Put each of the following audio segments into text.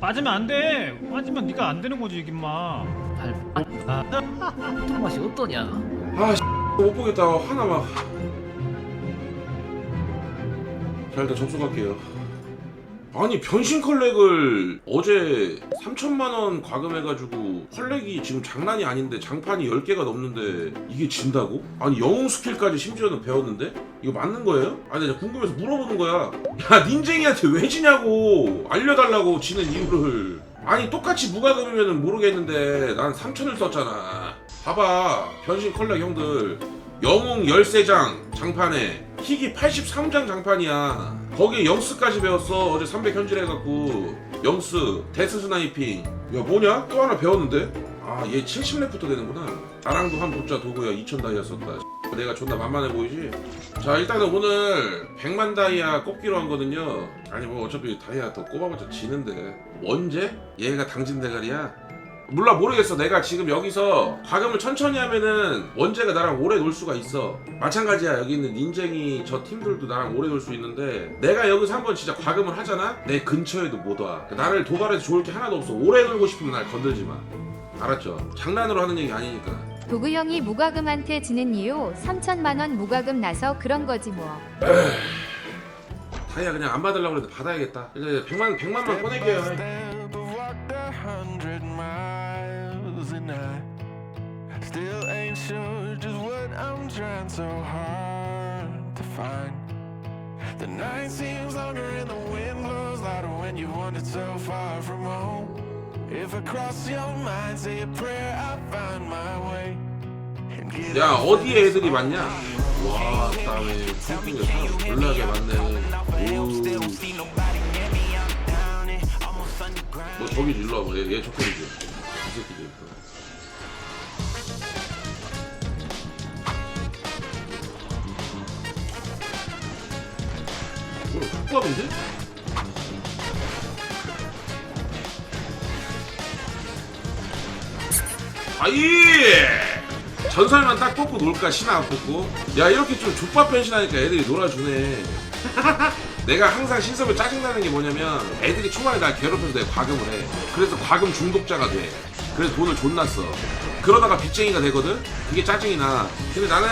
빠지면 안돼 빠지면 네가 안 되는 거지 임마 발 아, 맛이 어떠냐? 아, 씨, 못 보겠다. 하나 막. 자, 일단 접속할게요. 아니, 변신 컬렉을 어제 3천만 원 과금해가지고 컬렉이 지금 장난이 아닌데 장판이 10개가 넘는데 이게 진다고? 아니, 영웅 스킬까지 심지어는 배웠는데? 이거 맞는 거예요? 아니, 내가 궁금해서 물어보는 거야. 야, 닌쟁이한테 왜 지냐고! 알려달라고 지는 이유를. 아니, 똑같이 무과금이면 모르겠는데 난 3천을 썼잖아. 봐봐 변신 컬렉 형들 영웅 13장 장판에 희귀 83장 장판이야 거기에 영스까지 배웠어 어제 300 현질해갖고 영스 데스 스나이핑 야 뭐냐 또 하나 배웠는데 아 얘 70렙부터 되는구나 나랑도 한 붙자 도구야. 2000 다이아 썼다. 내가 존나 만만해 보이지? 자 일단은 오늘 100만 다이아 꼽기로 한 거든요. 아니 뭐 어차피 다이아 더 꼽아봤자 지는데. 언제? 얘가 당진 대가리야? 몰라 모르겠어. 내가 지금 여기서 과금을 천천히 하면은 원재가 나랑 오래 놀 수가 있어. 마찬가지야. 여기 있는 닌쟁이 저 팀들도 나랑 오래 놀 수 있는데 내가 여기서 한번 진짜 과금을 하잖아? 내 근처에도 못와. 나를 도발해서 좋을 게 하나도 없어. 오래 놀고 싶으면 날 건들지 마. 알았죠? 장난으로 하는 얘기 아니니까 도구 형이 무과금한테 지는 이유 3천만 원 무과금 나서 그런 거지 뭐. 다이아 그냥 안 받으려고 그래도 받아야겠다 이제 100만 100만만 꺼낼게요 Step of walked a hundred miles and I still ain't sure just what I'm trying so hard to find. The night seems longer and the wind blows louder when you wandered so far from home. 야 어디에 애들이 많냐? 와 다음에 캠핑을 사람 졸라게 많네 오. 너 저기 일로 와봐. 얘, 얘 저쪽이지 이 새끼들 이거 족밥인데? 아이! 전설만 딱 뽑고 놀까 신화 안 뽑고? 야 이렇게 좀 족밥 변신하니까 애들이 놀아주네. 내가 항상 신섭을 짜증나는 게 뭐냐면 애들이 초반에 날 괴롭혀서 내가 과금을 해. 그래서 과금 중독자가 돼 그래서 돈을 써. 그러다가 빚쟁이가 되거든? 그게 짜증이 나. 근데 나는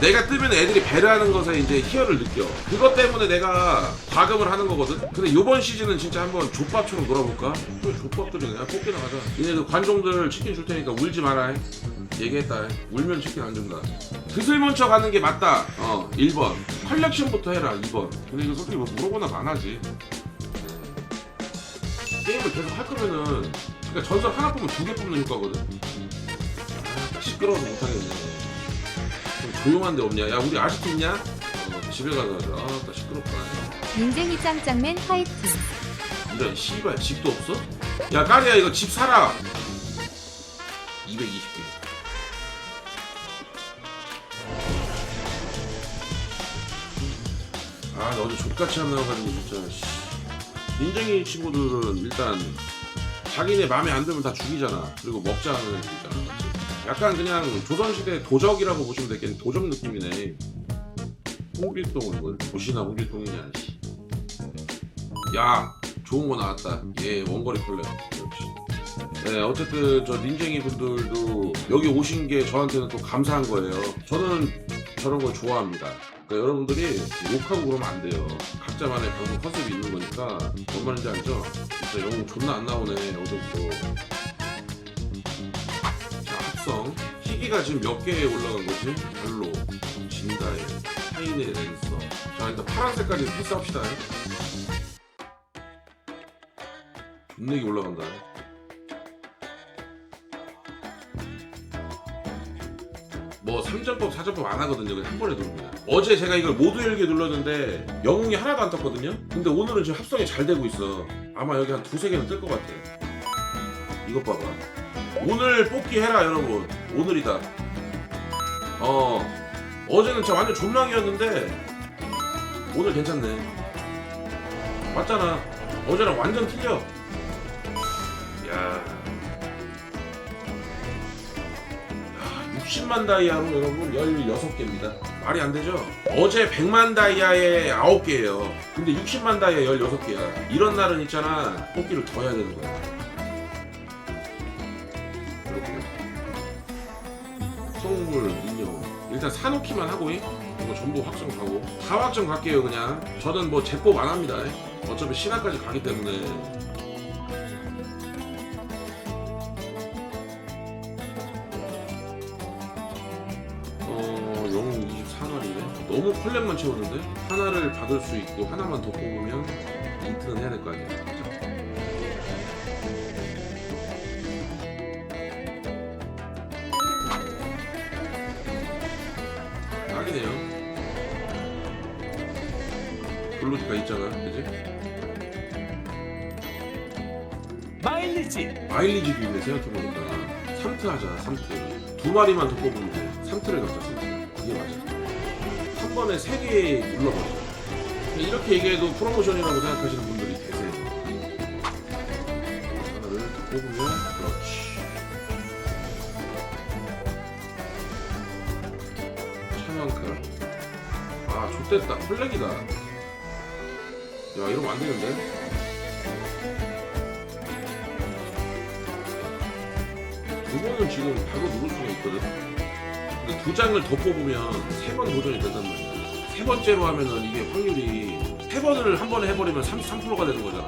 내가 뜨면 애들이 배려하는 것에 이제 희열을 느껴. 그것 때문에 내가 과금을 하는 거거든? 근데 요번 시즌은 진짜 한번 족밥처럼 놀아볼까? 또 족밥들이 그냥 뽑기 나 가자. 얘네 그 관종들 치킨 줄 테니까 울지 마라 얘기했다 울면 치킨 안 준다. 드슬 먼저 가는 게 맞다. 어 1번. 컬렉션부터 해라 2번. 근데 이거 솔직히 뭐 물어보나 안 하지. 네. 게임을 계속 할 거면은 그러니까 전설 하나 뽑으면 두 개 뽑는 효과거든. 아, 시끄러워서 못 하겠네. 좀 조용한 데 없냐? 야 우리 아직도 있냐? 어, 집에 가자. 아 나 시끄럽다. 민쟁이 짱짱맨 화이팅. 이런 씨발 집도 없어? 야 까리야 이거 집 사라. 220개. 아, 나 어제 족같이 안 나와가지고 진짜 씨. 민정이 친구들은 일단 자기네 마음에 안 들면 다 죽이잖아. 그리고 먹자는 애들이잖아. 맞지? 약간 그냥 조선시대 도적이라고 보시면 되겠네. 도적 느낌이네. 홍길동은 뭐 도시나 홍길동이냐. 씨. 야, 좋은 거 나왔다. 예, 원거리 컬렉. 네, 어쨌든 저 닌쟁이 분들도 여기 오신 게 저한테는 또 감사한 거예요. 저는 저런 걸 좋아합니다. 그러니까 여러분들이 욕하고 그러면 안 돼요. 각자만의 방송 컨셉이 있는 거니까 뭔 말인지 알죠? 진짜 영웅 존나 안 나오네 어제부터. 자 합성 희귀가 지금 몇 개에 올라간 거지? 별로 진다에 하이네 랜서. 자 일단 파란색까지 패스합시다. 존내기 올라간다. 뭐 3점법 4점법 안 하거든요. 그냥 한 번에 누릅니다 어제 제가 이걸 모두 열게 눌렀는데 영웅이 하나도 안 떴거든요? 근데 오늘은 지금 합성이 잘 되고 있어. 아마 여기 한 두세 개는 뜰 것 같아. 이것 봐봐. 오늘 뽑기 해라 여러분. 오늘이다. 어. 어제는 진짜 완전 존망이었는데 오늘 괜찮네. 맞잖아. 어제랑 완전 틀려. 야 60만 다이아로 여러분 16개입니다. 말이 안 되죠? 어제 100만 다이아에 9개예요. 근데 60만 다이아 16개야. 이런 날은 있잖아. 뽑기를 더 해야 되는 거야. 이렇게. 성물, 인형. 일단 사놓기만 하고, 이거 전부 확정 가고. 다 확정 갈게요, 그냥. 저는 뭐 제법 안 합니다. 어차피 신화까지 가기 때문에. 컬렉만 채웠는데? 하나를 받을 수 있고 하나만 더 뽑으면 인트는 해야 될 거 아니야. 딱이네요. 블루드가 있잖아, 그지? 마일리지 마일리지도 있네 생각해보니까 3트 하자 3트 두 마리만 더 뽑으면 돼 3트를 갖자 3트 그게 맞아 한 번에 3개 눌러버려 이렇게 얘기해도 프로모션이라고 생각하시는 분들이 계세요. 하나를 더 뽑으면 그렇지. 차명카 아 좋됐다. 콜렉이다. 야 이러면 안 되는데? 두 번은 지금 바로 누를 수가 있거든. 근데 두 장을 더 뽑으면 세 번 도전이 된단 말이야. 세 번째로 하면은 이게 확률이 세 번을 한 번에 해버리면 33%가 되는 거잖아.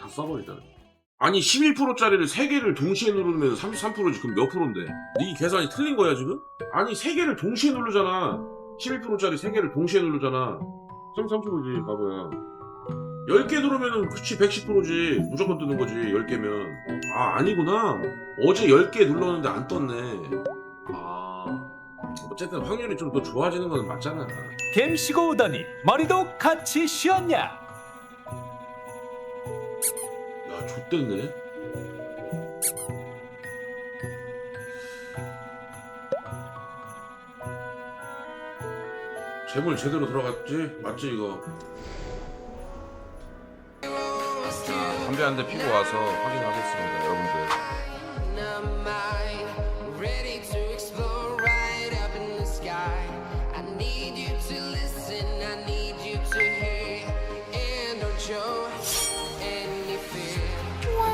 다 써버리자. 아니 11%짜리를 세 개를 동시에 누르면 33%지 그럼 몇 프로인데? 네 계산이 틀린 거야 지금? 아니 세 개를 동시에 누르잖아. 11%짜리 세 개를 동시에 누르잖아. 33%지 바보야. 10개 누르면은 그치 110%지. 무조건 뜨는 거지 10개면. 아 아니구나. 어제 10개 눌렀는데 안 떴네. 아 어쨌든 확률이 좀 더 좋아지는 건 맞잖아. 겜 쉬고 오더니 머리도 같이 쉬었냐? 야 좆됐네. 재물 제대로 들어갔지? 맞지 이거 자 담배 한 대 피고 와서 확인하겠습니다 여러분들.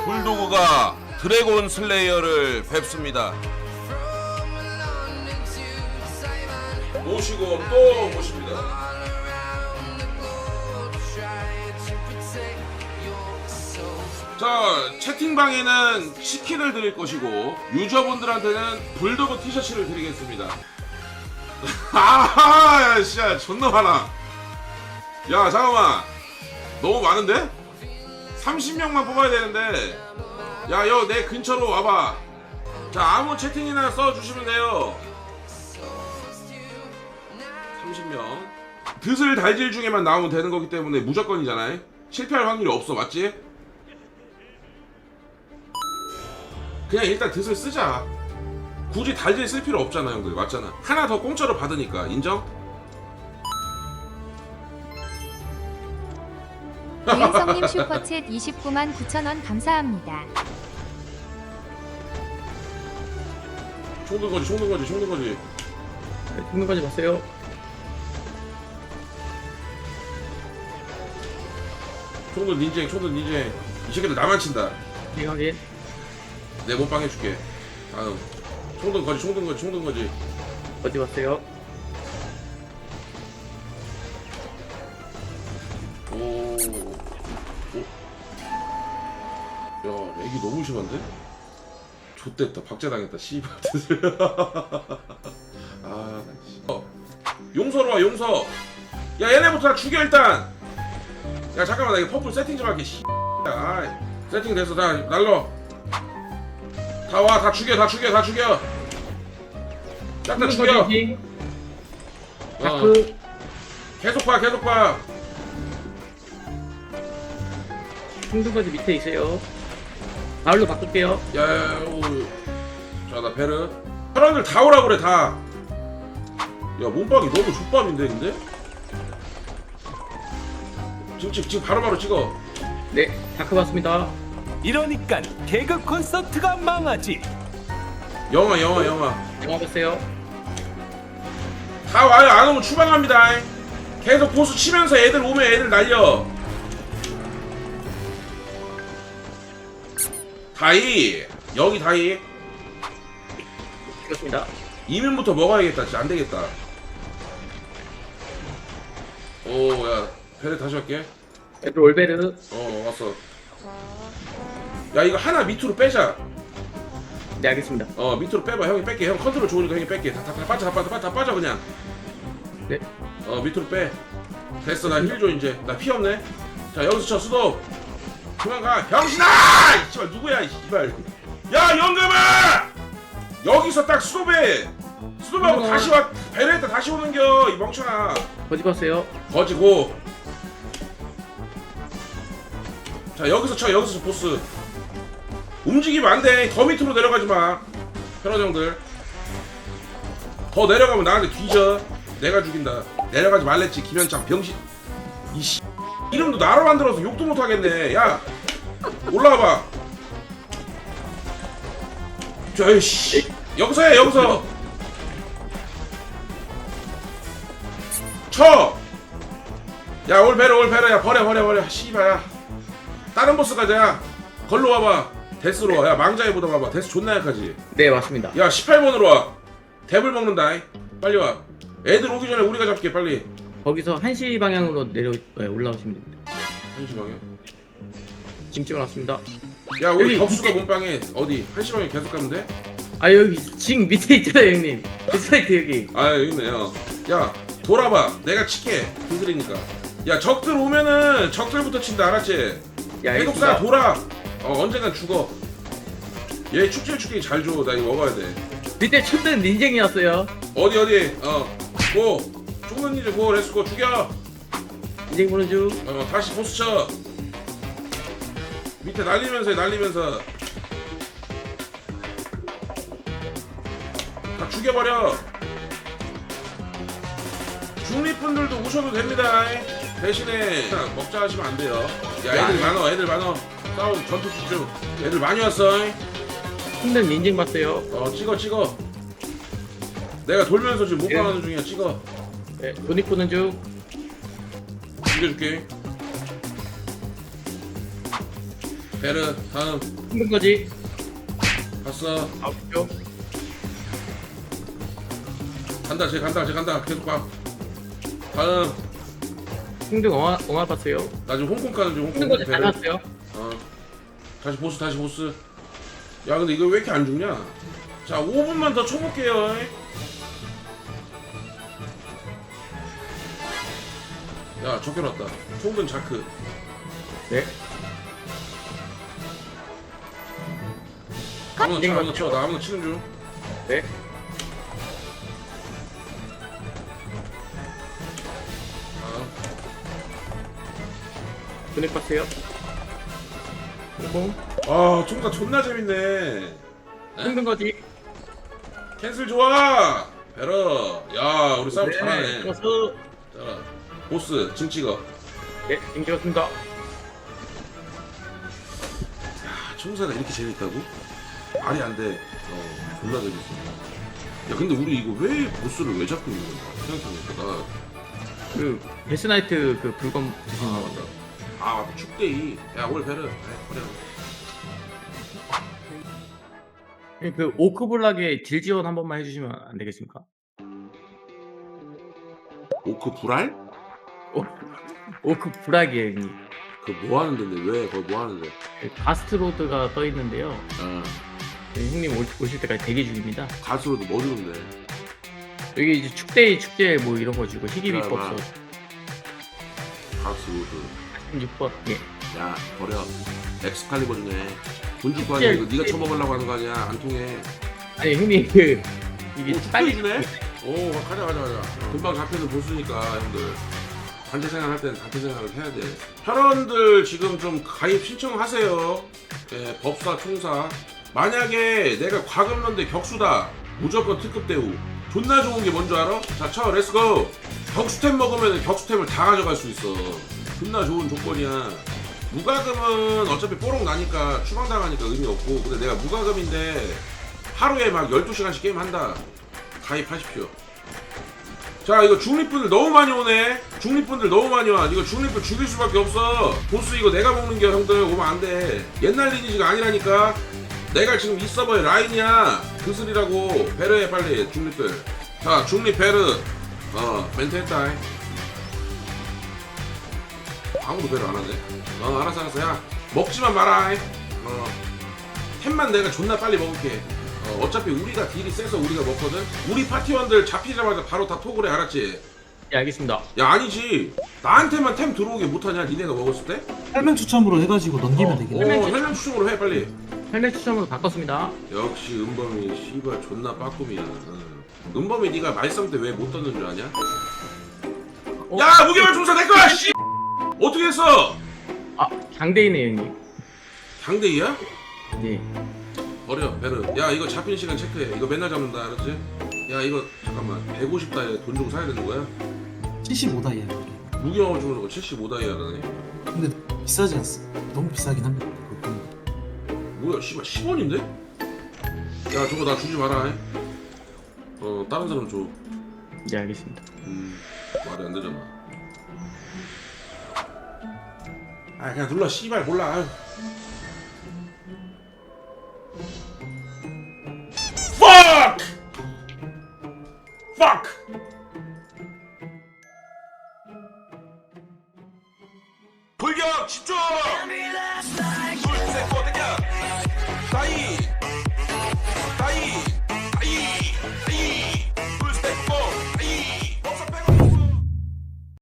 불도그가 드래곤 슬레이어를 뵙습니다 모시고 또 모십니다 자 채팅방에는 치킨을 드릴 것이고 유저분들한테는 불도그 티셔츠를 드리겠습니다. 아하 야 씨야 존나 많아. 야 잠깐만. 너무 많은데? 30명만 뽑아야 되는데. 야 여 내 근처로 와봐. 자 아무 채팅이나 써주시면 돼요. 30명. 드슬 달질 중에만 나오면 되는 거기 때문에 무조건이잖아요. 실패할 확률이 없어 맞지? 그냥 일단 드슬 쓰자. 굳이 달질 쓸 필요 없잖아, 형들. 맞잖아. 하나 더 공짜로 받으니까. 인정? 고인성님 슈퍼챗 29만 9천원 감사합니다. 총든 거지, 총든 거지, 총든 거지. 죽는 거지 마세요. 총든 닌쟁, 총든 닌쟁. 이 새끼들 나만 친다. 이 확인. 내 몸빵 해줄게. 다음. 총든 거지, 총든 거지, 총든 거지. 어디 갔어요? 오. 오. 야, 렉이 너무 심한데? 좆됐다. 박제당했다. 씨발. 아, 나 씨. 어. 용서로 와, 용서. 야, 얘네부터 다 죽여, 일단. 야, 잠깐만. 나 이거 퍼플 세팅 좀 할게. 씨. 아, 세팅 됐어. 다 날러. 다 와, 다 죽여, 다 죽여, 다 죽여. 딱 다 죽여. 어, 다크. 계속 봐, 계속 봐. 거지 밑에 있어요. 마을로 바꿀게요. 야 야야 자나 베르 사람들 다 오라 그래 다 야 몸빵이 너무 족밥인데 근데 지금 지금 지금 바로바로 찍어 네, 다크 봤습니다. 이러니까 개그 콘서트가 망하지. 영화 영화 영화. 영화 보세요. 다 와요. 안 오면 추방합니다. 계속 보수 치면서 애들 오면 애들 날려. 다이. 여기 다이. 찍었습니다. 이민부터 먹어야겠다. 진짜 안되겠다. 오야 배를 다시 할게. 애들 올베르. 어 왔어 야 이거 하나 밑으로 빼자. 네, 알겠습니다. 어 밑으로 빼봐. 형이 뺄게. 형 컨트롤 좋으니까 형이 뺄게. 다, 다, 다 빠져 다 빠져 다 빠져 그냥. 네. 어 밑으로 빼. 됐어. 나 힐 줘 이제. 나 피 없네. 자 여기서 쳐 수도. 그만 가. 병신아! 이 씨발 누구야 이 씨발. 야 영감아! 여기서 딱 수도배. 수도배하고 영감아. 다시 와 배려했다. 다시 오는겨 이 멍청아. 거지 봤어요. 거지고. 자 여기서 쳐 여기서 쳐 보스 움직이면 안 돼 더 밑으로 내려가지 마. 형들. 더 내려가면 나한테 뒤져. 내가 죽인다. 내려가지 말랬지 김현창 병신. 이씨. 이름도 나로 만들어서 욕도 못 하겠네. 야 올라와 봐. 저 이씨. 여기서 해 여기서. 쳐! 야 올베르 올베르 야 버려 버려 버려. 씨발 야. 다른 보스 가자 야. 걸로 와봐 데스로 와 야 망자에 보다 와봐 데스 존나 약하지 네, 맞습니다. 야 18번으로 와 대불 먹는다 이. 빨리 와 애들 오기 전에 우리가 잡게 빨리 거기서 1시 방향으로 내려 네, 올라오시면 됩니다. 한시 방에 지금 찍어놨습니다. 야 우리 여기 격수가 몸빵에 어디 한시 방에 계속 가면 돼? 아 여기 지금 밑에 있잖아요 형님. 그 사이트 여기. 아 여기 있네요 야 돌아봐 내가 칠게 그들이니까 야 적들 오면은 적들부터 친다 알았지? 야 알겠습니다. 쏴 돌아 어 언젠간 죽어. 얘 축제 축제 잘 줘 나 이거 먹어야 돼. 밑에 춘든 닌쟁이었어요. 어디 어디? 어고. 죽는 일이 고 렛츠고 죽여. 닌쟁 보는 중. 어 다시 보스 쳐. 밑에 날리면서 해 날리면서. 다 죽여버려. 중립분들도 우셔도 됩니다. 대신에 먹자 하시면 안 돼요. 야 애들 많어 애들 많어 싸움 전투 집중 애들 많이 왔어 춘든 닌쟁 봤어요. 어 찍어 찍어 내가 돌면서 지금 못가는 중이야 찍어 네, 돈이 보는 중. 죽여줄게 베르 다음 춘든 거지. 갔어 아웃죠. 간다 쟤 간다 쟤 간다 계속 봐 다음 춘든 엉아 엉아 봤어요. 나 지금 홍콩 가는 중 홍콩 거지 다 베르 났어요. 어 다시 보스 다시 보스. 야 근데 이거 왜 이렇게 안 죽냐? 자 5분만 더 쳐볼게요. 야 적혀놨다. 총근 자크. 네. 아무나 쳐 아무나 쳐나 아무나 치는 중. 네. 아, 돈이 봤어요. 홍콩. 아 총각 존나 재밌네 춘든 거지. 캔슬 좋아 베러 야 우리 싸움 잘하네 찍어서. 자 보스 짐 찍어 네, 찍었습니다. 아, 총사가 이렇게 재밌다고? 말이 안돼 어 존나 재밌어 야 근데 우리 이거 왜 보스를 왜 잡고 있는 거야 생각해보니까 나 그 베스나이트 그 불검 아거 맞다 아 맞다 축대이 야 오늘 베르 아, 버려 그 오크블락에 딜 지원 한 번만 해주시면 안 되겠습니까? 오크 불알? 오크블락이에요, 형님. 그 뭐 하는 데인데 왜 그거 뭐 하는데 그 가스트로드가 떠 있는데요. 어 네, 형님 올, 오실 때까지 대기 중입니다. 가수로도 뭐 주는데 여기 이제 축대 축제 뭐 이런 거 주고 희귀 아, 비법서 가수로도 16번. 예. 야 버려. 엑스칼리버 주네. 돈줄거 축제- 아니야 이거 네가 처먹으려고 하는 거 아니야? 안 통해. 아니 형님 그 이게 오 축대 빨리 주네? 오 가자 가자 가자. 금방 잡혀서 보수니까 형들. 단체 생활 할 때는 단체 생활을 해야 돼. 혈원들 지금 좀 가입 신청하세요. 예, 법사 총사. 만약에 내가 과금런대 격수다. 무조건 특급 대우. 존나 좋은 게 뭔 줄 알아? 자쳐 렛츠고. 격수템 먹으면 격수템을 다 가져갈 수 있어 존나 좋은 조건이야. 무과금은 어차피 뽀록 나니까 추방당하니까 의미 없고 근데 내가 무과금인데 하루에 막 12시간씩 게임 한다. 가입하십시오. 자 이거 중립분들 너무 많이 오네. 중립분들 너무 많이 와. 이거 중립분 죽일 수밖에 없어. 보스 이거 내가 먹는 게 형들 오면 안돼. 옛날 리니지가 아니라니까. 내가 지금 이 서버의 라인이야. 그슬이라고. 베르해 빨리 중립들. 자 중립 베르 어 멘트 했다 아무도 배를 안 하네. 어, 알았어, 알았어. 야, 먹지만 마라. 어, 템만 내가 존나 빨리 먹을게. 어, 어차피 우리가 딜이 세서 우리가 먹거든. 우리 파티원들 잡히자마자 바로 다 톡을 해, 알았지? 예 알겠습니다. 야, 아니지. 나한테만 템 들어오게 못하냐, 니네가 먹었을 때? 설명 추첨으로 해가지고 넘기면 어, 되겠네. 혈량 추첨으로 해, 빨리. 헬멧 추첨으로 바꿨습니다. 역시 은범이 씨발 존나 빠꿈이야. 응. 은범이 네가 말썽 때 왜 못 떴는 줄 아냐? 어? 야, 무게만 중사 내 거야, 씨. 어떻게 했어? 아 장대인의 형님. 장대이야? 네. 버려 베르 야 이거 잡힌 시간 체크해 이거 맨날 잡는다 알았지? 야 이거 잠깐만 150 다이아 돈 주고 사야 되는 거야? 75다이아. 무기화호 주는 거 75다이아라네 근데 비싸지 않습니까? 너무 비싸긴 합니다. 그것도. 뭐야 씨발 10원인데? 야 저거 나 주지 마라 어 다른 사람 줘네 알겠습니다. 음, 말이 안 되잖아 아 그냥 눌러 씨발 몰라 아유.